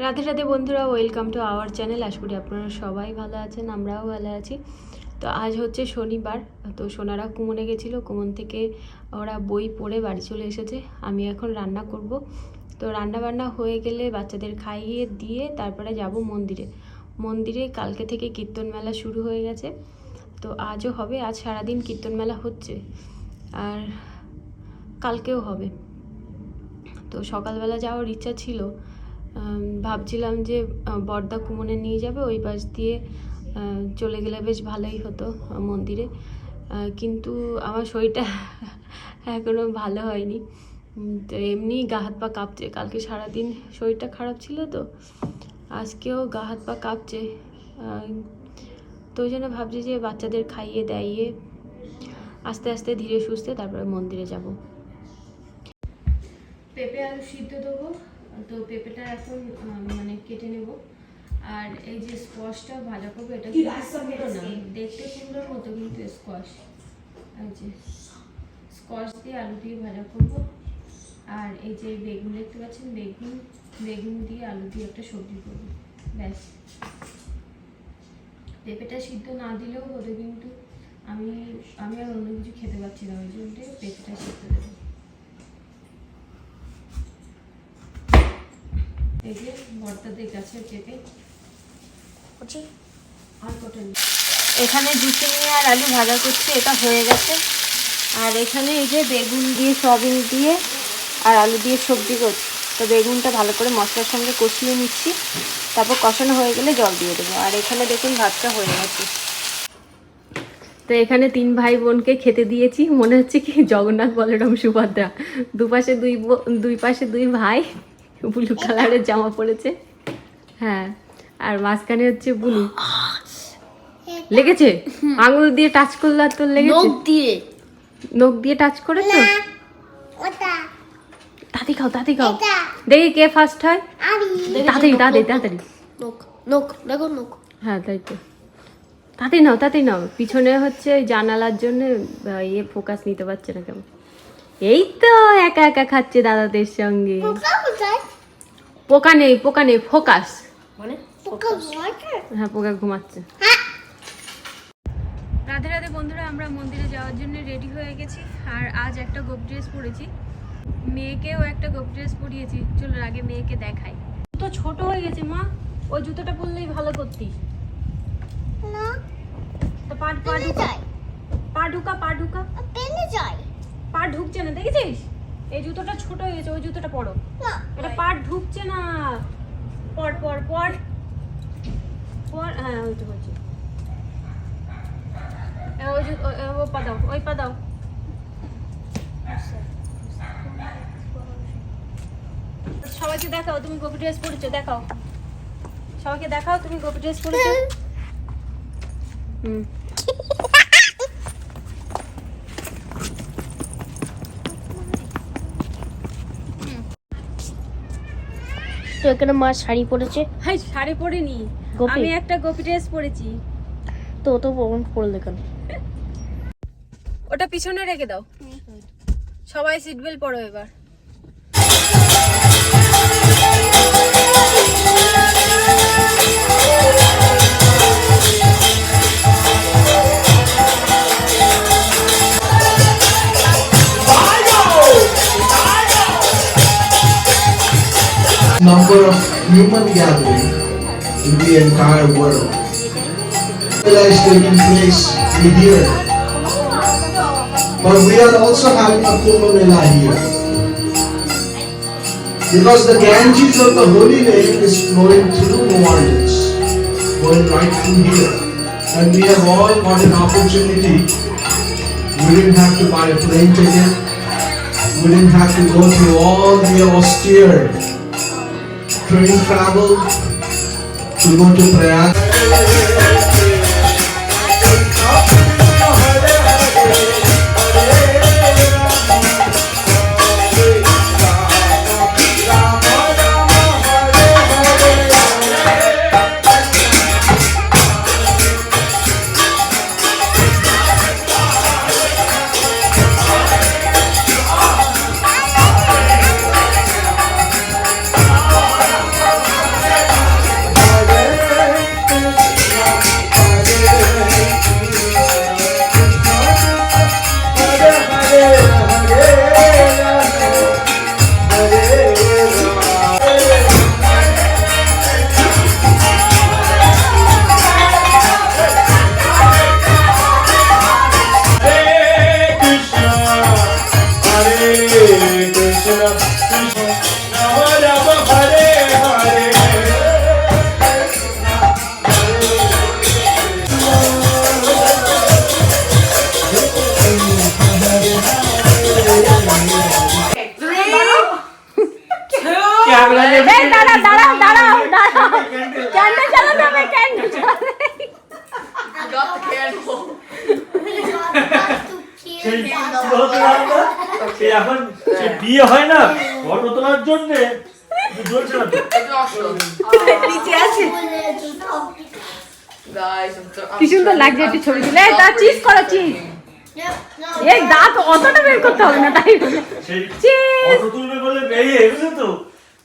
রাধে রাধে বন্ধুরা welcome to our channel আশা করি আপনারা সবাই ভালো আছেন, আমরাও ভালো আছি। তো আজ হচ্ছে শনিবার, তো সোনারা কুমনে গেছিল, কুমন থেকে ওরা বই পড়ে বাড়ি চলে এসেছে। আমি এখন রান্না করব। তো রান্না বান্না হয়ে গেলে বাচ্চাদের খাইয়ে দিয়ে তারপরে যাব মন্দিরে। মন্দিরে কালকে থেকে কীর্তন মেলা শুরু হয়ে গেছে। তো আজও হবে, আজ সারাদিন কীর্তন মেলা হচ্ছে, আর কালকেও হবে। তো সকালবেলা যাওয়ার ইচ্ছা ছিল ভাবছিলাম যে বর্দা কুমনে নিয়ে যাবে, ওই পাশ দিয়ে চলে গেলে বেশ ভালোই হতো মন্দিরে। কিন্তু আমার শরীরটা এখনও ভালো হয়নি। তো এমনি গা হাত পা কাঁপছে। কালকে সারাদিন শরীরটা খারাপ ছিল তো, আজকেও গা হাত পা কাঁপছে। তো ওই জন্য ভাবছি যে বাচ্চাদের খাইয়ে দাইয়ে আস্তে আস্তে ধীরে সুস্থে তারপরে মন্দিরে যাব। পেঁপে আলু সিদ্ধ দেবো। তো পেঁপেটা এখন মানে কেটে নেব। আর এই যে স্কোয়াশটা ভাজা করব এটা না দেখতে কুমড়োর মতো কিন্তু স্কোয়াশ এই যে স্কোয়াশ দিয়ে আলু দিয়ে ভাজা করব। আর এই যে বেগুন দেখতে পাচ্ছেন বেগুন বেগুন দিয়ে আলু দিয়ে একটা সবজি করব ব্যাস। পেঁপেটা সিদ্ধ না দিলেও হতো কিন্তু আমি আমি আর অন্য কিছু খেতে পারছি না ওই জন্য পেঁপেটা সিদ্ধ দেবো। এই যে বর্তাদের গাছের পেঁপে আর কটা এখানে জুচিনি আর আলু ভাজা করছে এটা হয়ে গেছে। আর এখানে এই যে বেগুন দিয়ে সয়াবিন দিয়ে আর আলু দিয়ে সবজি করছি। তো বেগুনটা ভালো করে মশলার সঙ্গে কষিয়ে নিচ্ছি। তারপর কষানো হয়ে গেলে জল দিয়ে দেবো। আর এখানে দেখুন ভাতটা হয়ে গেছে। তো এখানে তিন ভাই বোনকে খেতে দিয়েছি। মনে হচ্ছে কি জগন্নাথ বলরাম সুভদ্রা। দুপাশে দুই দুই পাশে দুই ভাই। ব্লু কালারের জামা পরেছে। হ্যাঁ আর মাঝখানে হচ্ছে বুনু লেগেছে? আঙুল দিয়ে টাচ করলে আর তোর লেগেছে? নখ দিয়ে। নখ দিয়ে টাচ করেছ? ওটা। খাও তাড়াতাড়ি খাও। দেখি কে ফার্স্ট হয়। তাড়াতাড়ি তাড়াতাড়ি তাড়াতাড়ি নখ নখ দেখো নখ। হ্যাঁ তাই তো। তাড়াতাড়ি নাও তাড়াতাড়ি নাও। পিছনে হচ্ছে ওই জানালার জন্য ইয়ে ফোকাস নিতে পারছে না কেমন এই তো একা একা খাচ্ছে দাদাদের সঙ্গে। পোকা নেই পোকা নেই ফোকাস। মানে? পোকা হ্যাঁ পোকা ঘুমাচ্ছে। হ্যাঁ। রাধে রাধে বন্ধুরা আমরা মন্দিরে যাওয়ার জন্য রেডি হয়ে গেছি। আর আজ একটা গোপ ড্রেস পরেছি। মেয়েকেও একটা গোপ ড্রেস পরিয়েছি। চলো আগে মেয়েকে দেখাই। তো ছোট হয়ে গেছে মা। ওই জুতোটা পরলেই ভালো করতি না। তো পা পা পেনে ঢুকা। যায়। পা ঢুকা পা ঢুকা। পেনে যায়। পা ঢুকছে না দেখেছিস? এই জুতোটা ছোট হয়ে গেছে ওই জুতোটা পরো। এটা পা ঢুকছে না। পর পর পর। পর হ্যাঁ ওইটা এ, ওই ও পা দাও ওই পা দাও। সবাইকে দেখাও তুমি গোপি ড্রেস পরেছো দেখাও। সবাইকে দেখাও তুমি গোপি ড্রেস পরেছো। হুম। তো এখানে মা শাড়ি পরেছে। হ্যাঁ শাড়ি পরিনি? আমি একটা গোপি ড্রেস পরেছি। তো তো প্রমাণ করলে কেন? ওটা পিছনে রেখে দাও। সবাই সিট বেল্ট পরো এবার। Human gathering in the entire world. Is taking place here. But we are also having a Kumbh here. Because the Ganges of the Holy Name is flowing through Mohandas, going right through here. And we have all got an opportunity. We didn't have to buy a plane ticket. We didn't have to go through all the austere train travel to go to Prayag. এখন সে বিয়ে হয় না photo তোলার জন্যে জ্বলছে না নিচে আছে। কি সুন্দর লাগছে একটু ছবি তুলে। এই, চিজ করো চিজ। এই দাঁত অতটা বের করতে হবে না তাই বলে। সেই Cheese! ফটো তুলবে বলে বেরিয়ে বুঝলো তো।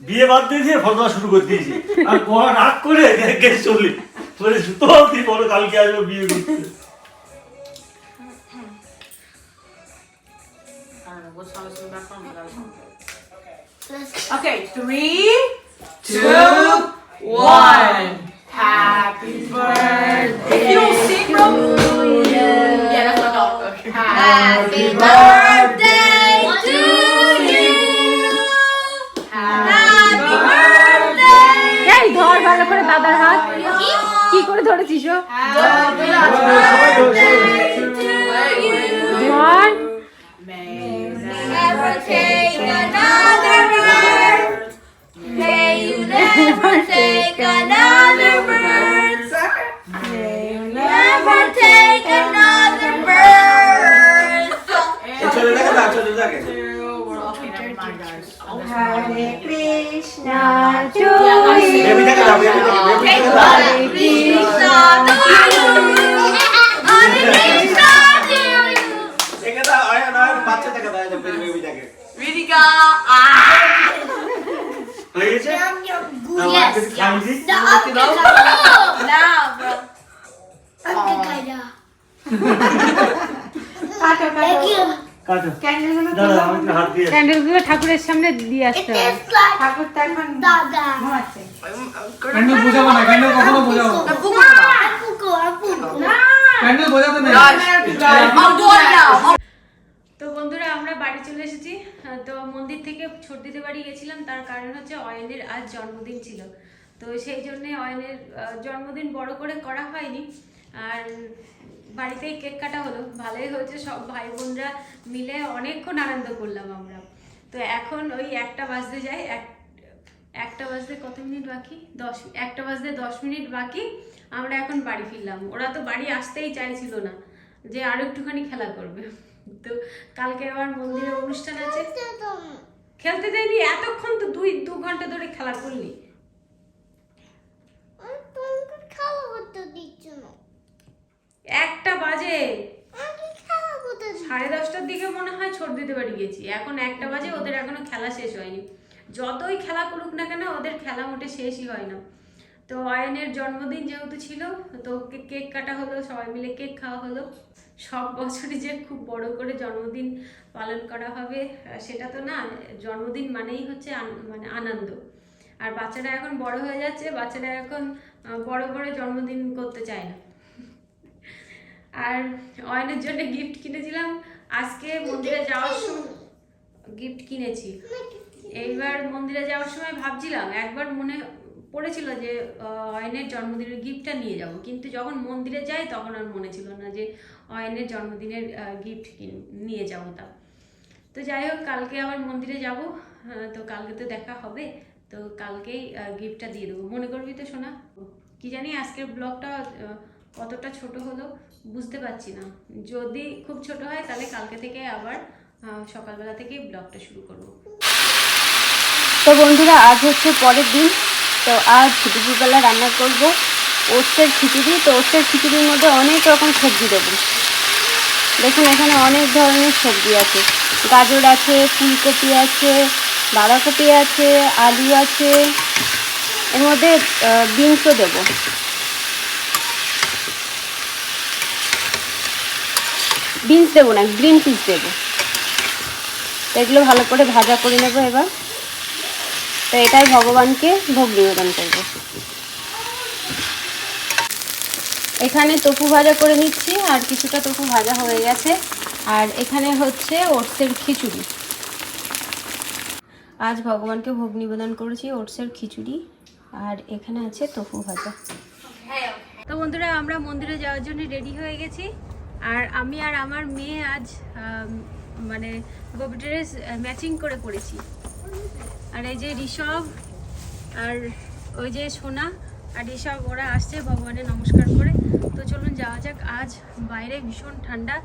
বিয়ে বাদ দিয়ে দিয়ে ফটো তোলা শুরু করে দিয়েছি। আর রাগ করে চললি বলে জুতো বলো কালকে আসব বিয়ে করতে। Okay, three, two, one. Happy birthday. If You don't sing, bro? Yeah, that's my dog. Okay. Happy birthday to you. Happy birthday. এই ধর ভালো করে দাদার হাত কি করে ধরেছিস ও Happy birthday to you. ধর you never take another bird. May you never take another bird. Turn it back, turn it back. Hare Krishna, to Hare Krishna, to you. Hare Krishna, to you. Bro. আমি। ক্যান্ডেলগুলো ঠাকুরের সামনে দিয়ে আসতে হবে candle বোঝাবো না candle কখনো বোঝাবো ক্যান্ডেল doing it now. তো বন্ধুরা আমরা বাড়ি চলে এসেছি তো মন্দির থেকে ছর্দিতে বাড়ি গেছিলাম তার কারণ হচ্ছে অয়নের আজ জন্মদিন ছিল তো সেই জন্যে অয়নের জন্মদিন বড় করে করা হয়নি। আর বাড়িতেই কেক কাটা হলো। ভালোই হয়েছে সব ভাই বোনরা মিলে অনেকক্ষণ আনন্দ করলাম আমরা। তো এখন ওই একটা বাজতে যাই এক একটা বাজতে কত মিনিট বাকি? দশ একটা বাজতে দশ মিনিট বাকি আমরা এখন বাড়ি ফিরলাম। ওরা তো বাড়ি আসতেই চাইছিল না যে আরও একটুখানি খেলা করবে। তো কালকে আবার মন্দিরে অনুষ্ঠান আছে। খেলতে দেয়নি এতক্ষণ তো দুই দু ঘণ্টা ধরে খেলা করলি তোমাকে খাওয়া করতে দিচ্ছ না। একটা বাজে। সাড়ে দশটার দিকে মনে হয় ছোট দিতে বাড়ি গেছি। এখন একটা বাজে ওদের এখনও খেলা শেষ হয়নি। যতই খেলা করুক না কেন ওদের খেলা মোটে শেষই হয় না। তো অয়নের জন্মদিন যেহেতু ছিল তো কে- কেক কাটা হলো সবাই মিলে কেক খাওয়া হলো। সব বছরই যে খুব বড় করে জন্মদিন পালন করা হবে সেটা তো না জন্মদিন মানেই হচ্ছে মানে আনন্দ। আর বাচ্চারা এখন বড় হয়ে যাচ্ছে বাচ্চারা এখন বড় বড় জন্মদিন করতে চায় না। আর অয়নের জন্য গিফট কিনেছিলাম। আজকে মন্দিরে যাওয়ার সময় গিফট কিনেছি। এইবার মন্দিরে যাওয়ার সময় ভাবছিলাম, একবার মনে পড়েছিল যে অয়নের জন্মদিনের গিফটটা নিয়ে যাব। কিন্তু যখন মন্দিরে যাই তখন আর মনে ছিল না যে, অয়নের জন্মদিনের গিফট নিয়ে যাব তা। তো যাই হোক, কালকে আবার মন্দিরে যাব। তো কালকে তো দেখা হবে। তো কালকেই গিফটটা দিয়ে দেবো। মনে করবি তো শোনা কি জানি আজকের ব্লগটা কতটা ছোট হলো, বুঝতে পারছি না। যদি খুব ছোট হয়, তাহলে কালকে থেকে আবার সকালবেলা থেকেই ব্লগটা শুরু করব। তো বন্ধুরা, আজ হচ্ছে পরের দিন। তো আজ দুপুরবেলা রান্না করব ওটসের খিচুড়ি। তো ওটসের খিচুড়ির মধ্যে অনেক রকম সবজি দেবো। দেখুন, এখানে অনেক ধরনের সবজি আছে। গাজর আছে, ফুলকপি আছে বাঁধাকপি আছে, আলু আছে, এর মধ্যে বিনসও দেবো। বিনস দেবো না, গ্রিন পিস দেবো। তো এগুলো ভালো করে ভাজা করে নেব এবার। তো এটাই ভগবানকে ভোগ নিবেদন করব। এখানে টপু ভাজা করে নিচ্ছি, আর কিছুটা টপু ভাজা হয়ে গেছে। আর এখানে হচ্ছে ওটসের খিচুড়ি। আজ ভগবানকে ভোগ নিবেদন করেছি, ওটসের খিচুড়ি, আর এখানে আছে টপু ভাজা। তো বন্ধুরা, আমরা মন্দিরে যাওয়ার জন্য রেডি হয়ে গেছি। আর আমি আর আমার মেয়ে আজ মানে ড্রেস ম্যাচিং করে পড়েছি। আর এই যে ঋষভ, আর ওই যে সোনা, আর ঋষভ, ওরা আসছে ভগবানের নমস্কার করে। তো চলুন যাওয়া যাক। আজ বাইরে ভীষণ ঠান্ডা।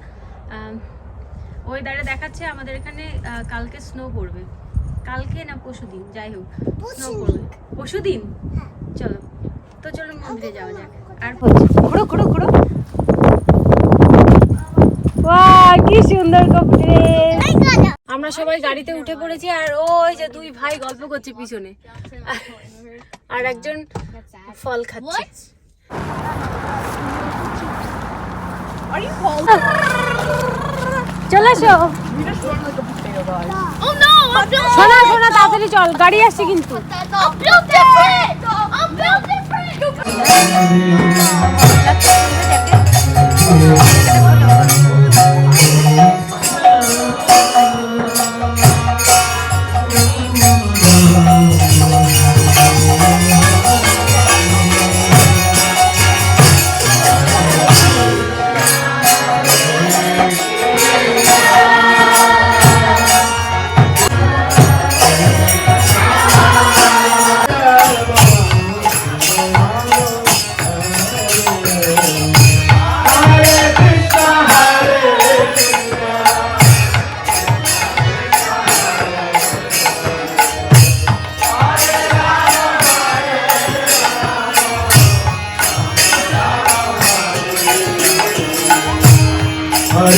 ওয়েদারে দেখাচ্ছে আমাদের এখানে কালকে স্নো পড়বে। কালকে না পরশু দিন? যাই হোক স্নো পড়বে। পরশু দিন? চলো। তো চলো মন্দিরে যাওয়া যাক। আর ঘোরো ঘোরো ঘোরো। কি সুন্দর কপড়ে। আমরা সবাই গাড়িতে উঠে পড়েছি আর ওই যে দুই ভাই গল্প করছে পিছনে। আর একজন ফল খাচ্ছে। চলে এসো শোনা শোনা তাড়াতাড়ি চল গাড়ি আসছে কিন্তু।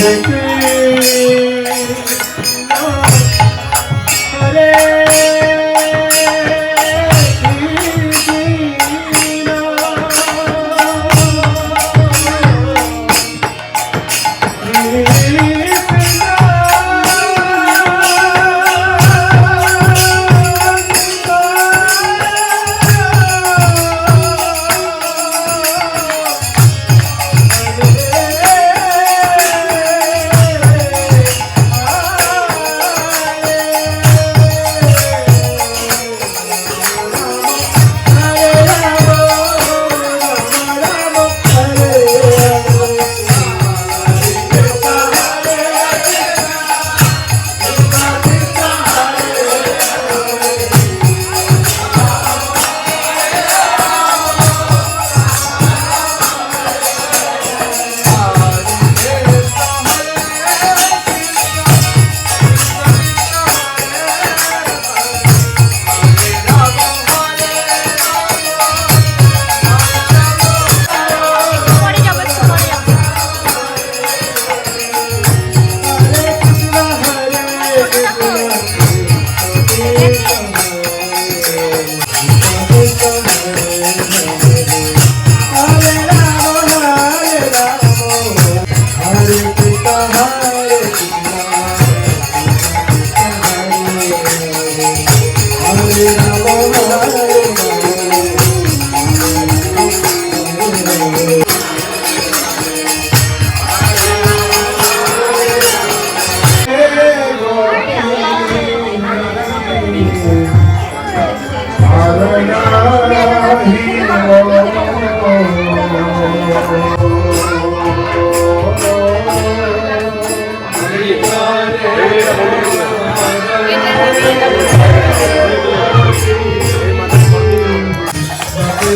美。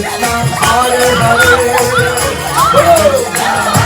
কৃষ্ণ বৃন্দাবন হরি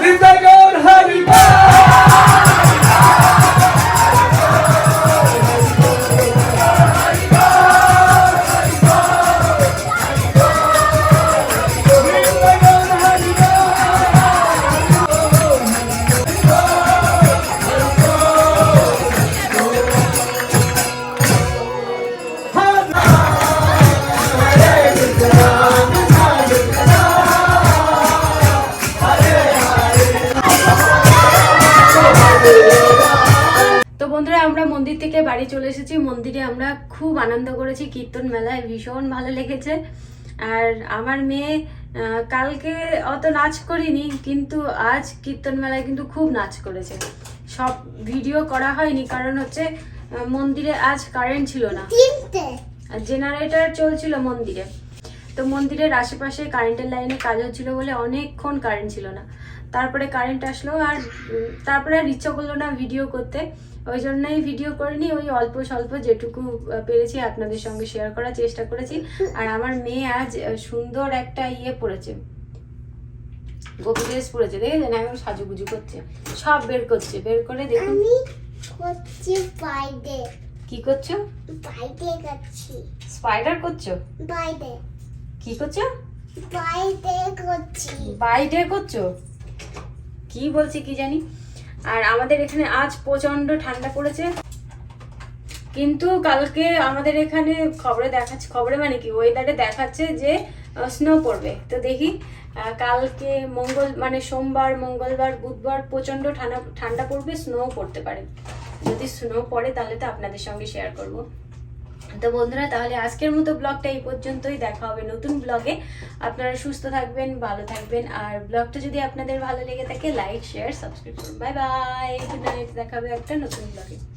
This মন্দির থেকে বাড়ি চলে এসেছি। মন্দিরে আমরা খুব আনন্দ করেছি কীর্তন মেলায় ভীষণ ভালো লেগেছে। আর আমার মেয়ে কালকে অত নাচ করিনি কিন্তু আজ কীর্তন মেলায় কিন্তু খুব নাচ করেছে। সব ভিডিও করা হয়নি কারণ হচ্ছে মন্দিরে আজ কারেন্ট ছিল না। আর জেনারেটর চলছিল মন্দিরে। তো মন্দিরের আশেপাশে কারেন্টের লাইনে কাজ হচ্ছিল বলে অনেকক্ষণ কারেন্ট ছিল না। তারপরে কারেন্ট আসলো আর তারপরে আর ইচ্ছা করল না ভিডিও করতে। ওই জন্যই ভিডিও করিনি ওই অল্প স্বল্প যেটুকু পেরেছি আপনাদের সঙ্গে শেয়ার করার চেষ্টা করেছি। আর আমার মেয়ে আজ সুন্দর একটা ইয়ে পড়েছে। গোপী ড্রেস পরেছে দেখেছেন এখন সাজুগুজু করছে। সব বের করছে বের করে দেখুন। করছি বাইরে কি করছ? বাইরে করছি। স্পাইডার করছ? বাইরে কি করছ? বাইরে করছি। বাইরে করছ? কি বলছি কি জানি? আর আমাদের এখানে আজ প্রচণ্ড ঠান্ডা পড়েছে। কিন্তু কালকে আমাদের এখানে খবরে দেখাচ্ছে খবরে মানে কি? ওয়েদারে দেখাচ্ছে যে স্নো পড়বে। তো দেখি কালকে মঙ্গল মানে সোমবার, মঙ্গলবার, বুধবার প্রচণ্ড ঠান্ডা ঠান্ডা পড়বে স্নো পড়তে পারে। যদি স্নো পড়ে তাহলে তো আপনাদের সঙ্গে শেয়ার করব। তো বন্ধুরা, তাহলে আজকের মতো ব্লগটা এই পর্যন্তই। দেখা হবে নতুন ব্লগে। আপনারা সুস্থ থাকবেন, ভালো থাকবেন। আর ব্লগটা যদি আপনাদের ভালো লেগে থাকে লাইক শেয়ার সাবস্ক্রাইব করুন বাই বাই গুড নাইট দেখা হবে একটা নতুন ব্লগে।